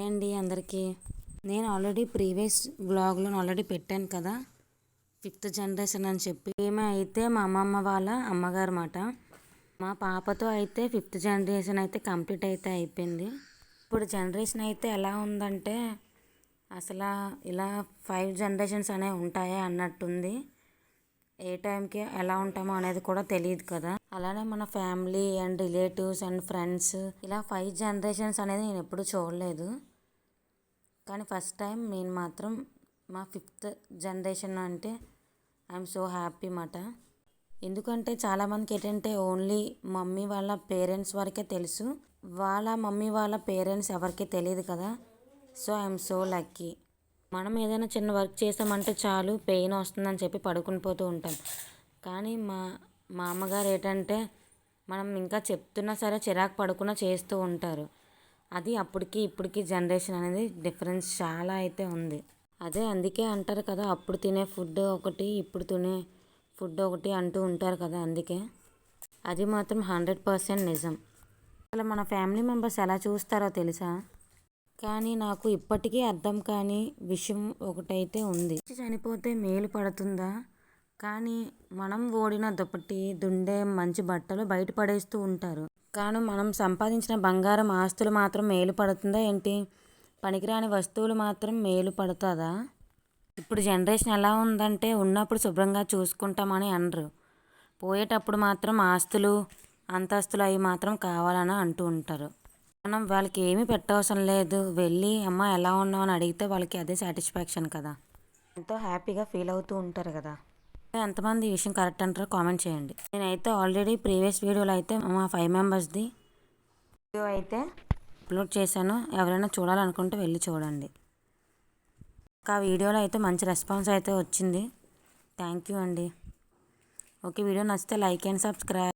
Hi అండి అందరికీ. నేను ఆల్రెడీ ప్రీవియస్ బ్లాగ్లో ఆల్రెడీ పెట్టాను కదా ఫిఫ్త్ జనరేషన్ అని చెప్పి. ఈమె అయితే మా అమ్మమ్మ వాళ్ళ అమ్మగారు మాట. మా పాపతో అయితే ఫిఫ్త్ జనరేషన్ అయితే కంప్లీట్ అయితే అయిపోయింది. ఇప్పుడు జనరేషన్ అయితే ఎలా ఉందంటే అసలు ఇలా ఫైవ్ జనరేషన్స్ అనేవి ఉంటాయా అన్నట్టుంది. ఏ టైంకి ఎలా ఉంటామో అనేది కూడా తెలియదు కదా. అలానే మన family and relatives and friends ఇలా ఫైవ్ జనరేషన్స్ అనేది నేను ఎప్పుడు చూడలేదు. కానీ ఫస్ట్ టైం నేను మాత్రం మా ఫిఫ్త్ జనరేషన్ అంటే ఐఎమ్ సో హ్యాపీ మాట ఎందుకంటే చాలామందికి ఏంటంటే ఓన్లీ మమ్మీ వాళ్ళ పేరెంట్స్ వరకే తెలుసు. వాళ్ళ మమ్మీ వాళ్ళ పేరెంట్స్ ఎవరికి తెలియదు కదా. So I'm so lucky. మనం ఏదైనా చిన్న వర్క్ చేసామంటే చాలు పెయిన్ వస్తుందని చెప్పి పడుకుని పోతూ ఉంటాం. కానీ మా మా అమ్మగారు ఏంటంటే మనం ఇంకా చెప్తున్నా సరే చిరాకు పడకుండా చేస్తూ ఉంటారు. అది అప్పటికి ఇప్పటికి జనరేషన్ అనేది డిఫరెన్స్ చాలా అయితే ఉంది. అదే అందుకే అంటారు కదా అప్పుడు తినే ఫుడ్ ఒకటి ఇప్పుడు తినే ఫుడ్ ఒకటి అంటూ ఉంటారు కదా అందుకే. అది మాత్రం హండ్రెడ్ పర్సెంట్ నిజం. అసలు మన ఫ్యామిలీ మెంబర్స్ ఎలా చూస్తారో తెలుసా? కానీ నాకు ఇప్పటికీ అర్థం కాని విషయం ఒకటైతే ఉంది. చనిపోతే మేలు పడుతుందా? కానీ మనం ఓడిన దుప్పటి దుండే మంచి బట్టలు బయట పడేస్తూ ఉంటారు. కాను మనం సంపాదించిన బంగారం ఆస్తులు మాత్రం మేలు పడుతుందా ఏంటి? పనికిరాని వస్తువులు మాత్రం మేలు పడుతుందా? ఇప్పుడు జనరేషన్ ఎలా ఉందంటే ఉన్నప్పుడు శుభ్రంగా చూసుకుంటామని అనరు. పోయేటప్పుడు మాత్రం ఆస్తులు అంతస్తులు అవి మాత్రం కావాలని అంటూ ఉంటారు. మనం వాళ్ళకి ఏమీ పెట్టవసరం లేదు. వెళ్ళి అమ్మ ఎలా ఉన్నావు? అని అడిగితే వాళ్ళకి అదే సాటిస్ఫాక్షన్ కదా. ఎంతో హ్యాపీగా ఫీల్ అవుతూ ఉంటారు కదా. ఎంతమంది ఈ విషయం కరెక్ట్ అంటారో కామెంట్ చేయండి. నేనైతే ఆల్రెడీ ప్రీవియస్ వీడియోలో అయితే మా ఫైవ్ మెంబర్స్ది వీడియో అయితే అప్లోడ్ చేశాను. ఎవరైనా చూడాలనుకుంటే వెళ్ళి చూడండి. ఆ వీడియోలో అయితే మంచి రెస్పాన్స్ అయితే వచ్చింది. థ్యాంక్ యూ అండి. ఓకే వీడియో నచ్చితే లైక్ అండ్ సబ్స్క్రైబ్